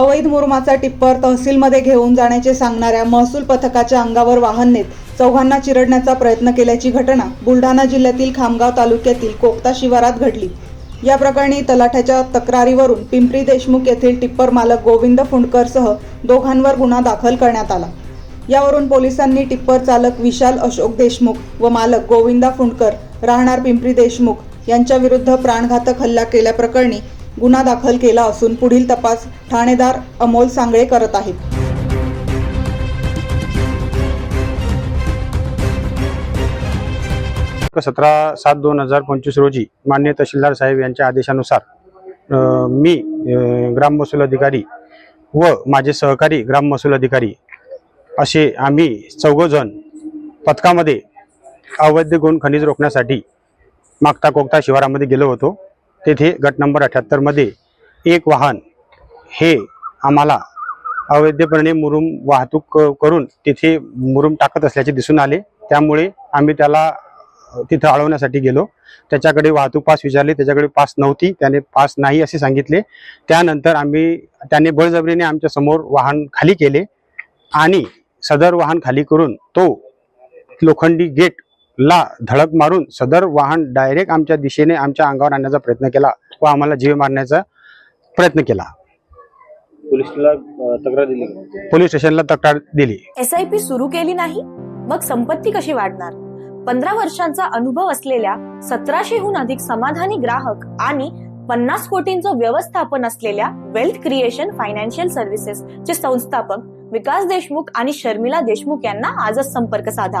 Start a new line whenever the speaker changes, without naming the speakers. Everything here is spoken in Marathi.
अवैध मुरुमाचा टिप्पर तहसीलमध्ये घेऊन जाण्याचे सांगणाऱ्या महसूल पथकाच्या अंगावर वाहन नेत चौघांना चिरडण्याचा प्रयत्न केल्याची घटना बुलढाणा जिल्ह्यातील खामगाव तालुक्यातील कोकता शिवारात घडली. या प्रकरणी तलाठ्याच्या तक्रारीवरून पिंपरी देशमुख येथील टिप्पर मालक गोविंद फुंडकरसह दोघांवर गुन्हा दाखल करण्यात आला. यावरून पोलिसांनी टिप्पर चालक विशाल अशोक देशमुख व मालक गोविंदा फुंडकर राहणार पिंपरी देशमुख यांच्याविरुद्ध प्राणघातक हल्ला केल्याप्रकरणी गुन्हा दाखल केला असून पुढील तपास ठाणेदार अमोल सांगळे करत आहेत.
सतरा सात दोन हजार पंचवीस रोजी मान्य तहसीलदार साहेब यांच्या आदेशानुसार मी ग्राम महसूल अधिकारी व माझे सहकारी ग्राम महसूल अधिकारी असे आम्ही चौघजण पथकामध्ये अवैध गुण खनिज रोखण्यासाठी मागता कोकता शिवारामध्ये गेलो होतो. तेथे गट नंबर अठ्याहत्तरमध्ये एक वाहन हे आम्हाला अवैधपणे मुरुम वाहतूक क- करून तिथे मुरुम टाकत असल्याचे दिसून आले. त्यामुळे आम्ही त्याला तिथं अडवण्यासाठी गेलो. त्याच्याकडे वाहतूक पास विचारले. त्याच्याकडे पास नव्हती. त्याने पास नाही असे सांगितले. त्यानंतर आम्ही त्याने बळजबरीने आमच्यासमोर वाहन खाली केले आणि सदर वाहन खाली करून तो लोखंडी गेट ला धडक मारून सदर वाहन डायरेक्ट आमच्या दिशेने आमच्या अंगावर आणण्याचा प्रयत्न केला व आम्हाला जीव मारण्याचा प्रयत्न केला.
पोलिसला तक्रार दिली?
पोलीस स्टेशनला तक्रार दिली.
एस आय पी सुरू केली नाही मग संपत्ती कशी वाढणार? पंधरा वर्षांचा अनुभव असलेल्या सतराशेहून अधिक समाधानी ग्राहक आणि पन्नास कोटींचं व्यवस्थापन असलेल्या वेल्थ क्रिएशन फायनान्शियल सर्व्हिसेस चे संस्थापक विकास देशमुख आणि शर्मिला देशमुख यांना आजच संपर्क साधा.